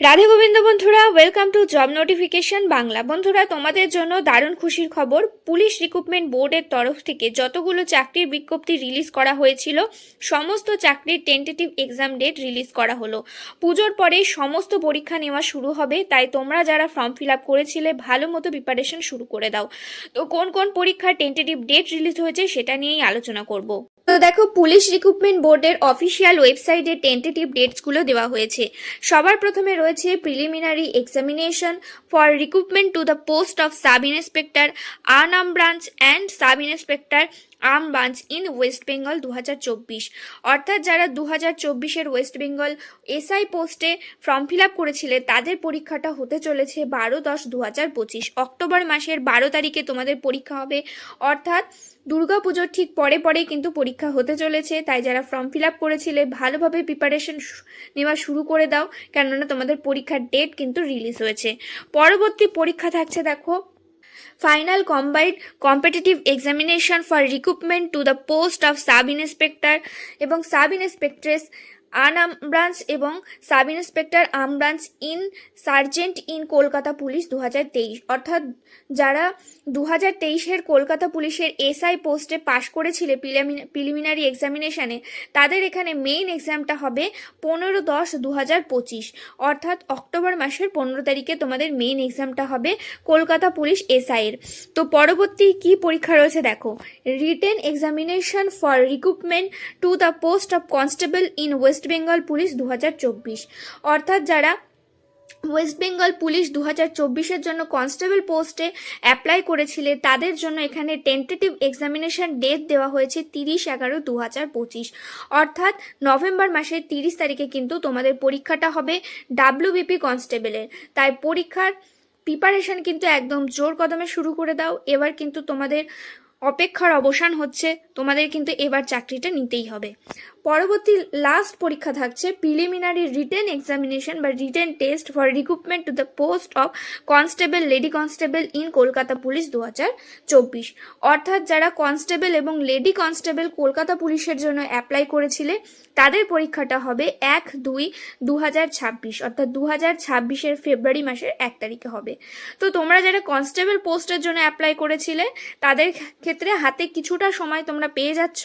রাধে গোবিন্দ বন্ধুরা welcome to job notification Bangla. বন্ধুরা, তোমাদের জন্য দারুণ খুশির খবর, পুলিশ রিক্রুটমেন্ট বোর্ডের তরফ থেকে যতগুলো চাকরির বিজ্ঞপ্তি রিলিজ করা হয়েছিল, সমস্ত চাকরির টেন্টেটিভ এক্সাম ডেট রিলিজ করা হলো। পুজোর পরে সমস্ত পরীক্ষা নেওয়া শুরু হবে, তাই তোমরা যারা ফর্ম ফিল আপ করেছিলে, ভালো মতো প্রিপারেশন শুরু করে দাও। তো কোন কোন পরীক্ষার টেন্টেটিভ ডেট রিলিজ হয়েছে, সেটা নিয়েই আলোচনা করব। তো দেখো, পুলিশ রিক্রুটমেন্ট বোর্ডের অফিসিয়াল ওয়েবসাইটে টেন্টেটিভ ডেটসগুলো দেওয়া হয়েছে। সবার প্রথমে রয়েছে preliminary examination for recruitment to the post of sub inspector Anam branch and sub inspector arm branch in West Bengal দু হাজার চব্বিশ। অর্থাৎ যারা দু হাজার চব্বিশের ওয়েস্ট বেঙ্গল এসআই পোস্টে ফর্ম ফিল আপ করেছিলে, তাদের পরীক্ষাটা হতে চলেছে বারো দশ দু অক্টোবর মাসের বারো তারিখে তোমাদের পরীক্ষা হবে। অর্থাৎ দুর্গাপুজোর ঠিক পরে পরে কিন্তু পরীক্ষা হতে চলেছে। তাই যারা ফর্ম ফিল আপ করেছিলে, ভালোভাবে প্রিপারেশন নেওয়া শুরু করে দাও। কেননা তোমাদের পরীক্ষার ডেট কিন্তু রিলিজ হয়েছে। পরবর্তী পরীক্ষা থাকছে, দেখো final combined competitive examination for recruitment to the post of sub inspector এবং সাব ইন্সপেক্ট্রেস আনাম ব্রাঞ্চ এবং sub inspector arm branch in, sergeant in Kolkata police দু হাজার তেইশ। অর্থাৎ যারা দু হাজার তেইশের কলকাতা পুলিশের এসআই পোস্টে পাশ করেছিলে প্রিলিমিনারি এক্সামিনেশানে, তাদের এখানে মেইন এক্সামটা হবে পনেরো দশ দু হাজার পঁচিশ। অর্থাৎ অক্টোবর মাসের পনেরো তারিখে তোমাদের মেইন এক্সামটা হবে কলকাতা পুলিশ এসআইয়ের। তো পরবর্তী কি পরীক্ষা রয়েছে দেখো। Written examination for recruitment to the post of constable in West Bengal police দু হাজার চব্বিশ। অর্থাৎ যারা ওয়েস্ট বেঙ্গল পুলিশ দু হাজার জন্য কনস্টেবল পোস্টে অ্যাপ্লাই করেছিলে, তাদের জন্য এখানে টেন্টেটিভ এক্সামিনেশন ডেট দেওয়া হয়েছে তিরিশ এগারো দু অর্থাৎ নভেম্বর মাসের তিরিশ তারিখে কিন্তু তোমাদের পরীক্ষাটা হবে ডাব্লিউবিপি কনস্টেবলের তাই পরীক্ষার প্রিপারেশন কিন্তু একদম জোর কদমে শুরু করে দাও। এবার কিন্তু তোমাদের অপেক্ষার অবসান হচ্ছে, তোমাদের কিন্তু এবার চাকরিটা নিতেই হবে। পরবর্তী লাস্ট পরীক্ষা থাকছে প্রিলিমিনারি রিটেন এক্সামিনেশন বা written test for recruitment to the post of constable lady constable in Kolkata police দু চব্বিশ। অর্থাৎ যারা কনস্টেবল এবং লেডি কনস্টেবল কলকাতা পুলিশের জন্য অ্যাপ্লাই করেছিলে, তাদের পরীক্ষাটা হবে এক দুই দু হাজার ছাব্বিশ। অর্থাৎ দু হাজার ছাব্বিশের ফেব্রুয়ারি মাসের এক তারিখে হবে। তো তোমরা যারা কনস্টেবল পোস্টের জন্য অ্যাপ্লাই করেছিলে, তাদের ক্ষেত্রে হাতে কিছুটা সময় তোমরা পেয়ে যাচ্ছ।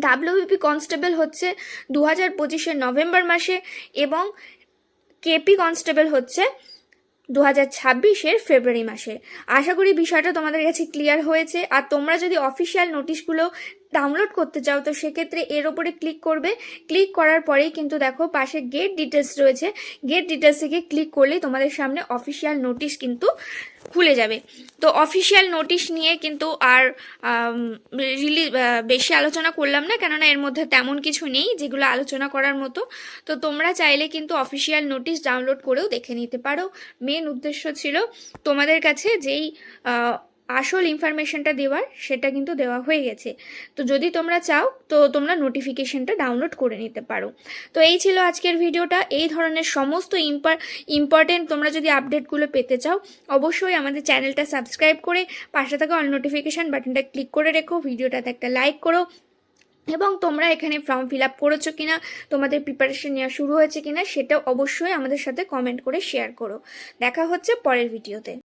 ডাব্লিউবিপি কনস্টেবল হচ্ছে দু হাজার পঁচিশের নভেম্বর মাসে এবং কেপি কনস্টেবল হচ্ছে দু হাজার ছাব্বিশের ফেব্রুয়ারি মাসে। আশা করি বিষয়টা তোমাদের কাছে ক্লিয়ার হয়েছে। আর তোমরা যদি অফিসিয়াল নোটিশগুলো ডাউনলোড করতে চাও, তো সেক্ষেত্রে এর ওপরে ক্লিক করবে। ক্লিক করার পরেই কিন্তু দেখো পাশে গেট ডিটেলস রয়েছে। গেট ডিটেলস থেকে ক্লিক করলেই তোমাদের সামনে অফিসিয়াল নোটিশ কিন্তু খুলে যাবে। তো অফিসিয়াল নোটিশ নিয়ে কিন্তু আর রিলি বেশি আলোচনা করলাম না, কেননা এর মধ্যে তেমন কিছু নেই যেগুলো আলোচনা করার মতো। তো তোমরা চাইলে কিন্তু অফিসিয়াল নোটিশ ডাউনলোড করেও দেখে নিতে পারো। মেন উদ্দেশ্য ছিল তোমাদের কাছে যেই আসল ইনফরমেশনটা দেওয়ার, সেটা কিন্তু দেওয়া হয়ে গেছে। তো যদি তোমরা চাও, তো তোমরা নোটিফিকেশনটা ডাউনলোড করে নিতে পারো। তো এই ছিল আজকের ভিডিওটা। এই ধরনের সমস্ত ইম্পার ইম্পর্টেন্ট তোমরা যদি আপডেটগুলো পেতে চাও, অবশ্যই আমাদের চ্যানেলটা সাবস্ক্রাইব করে পাশে থাকা অল নোটিফিকেশান বাটনটা ক্লিক করে রেখো, ভিডিওটাতে একটা লাইক করো। এবং তোমরা এখানে ফর্ম ফিল আপ করেছ কিনা, তোমাদের প্রিপারেশন নেওয়া শুরু হয়েছে কিনা সেটা অবশ্যই আমাদের সাথে কমেন্ট করে শেয়ার করো। দেখা হচ্ছে পরের ভিডিওতে।